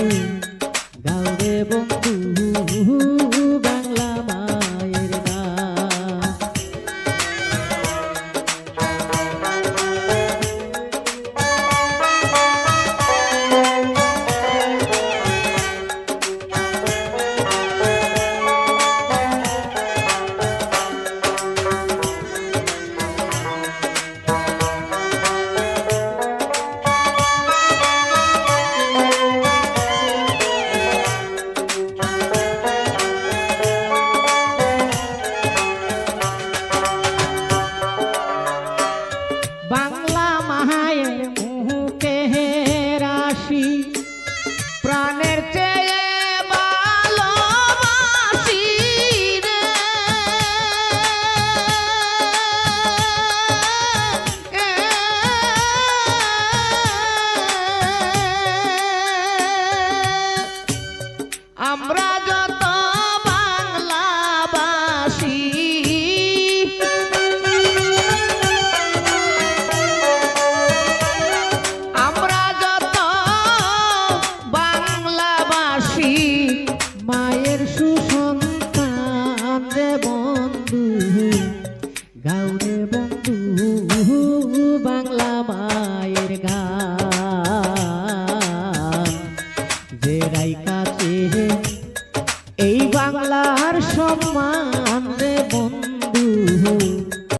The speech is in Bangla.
বন্ধু আমরা যত বাংলাবাসী বাংলাবাসী মায়ের বাংলা মায়ের গান। যে রাই কাছে এই বাংলার সম্মান।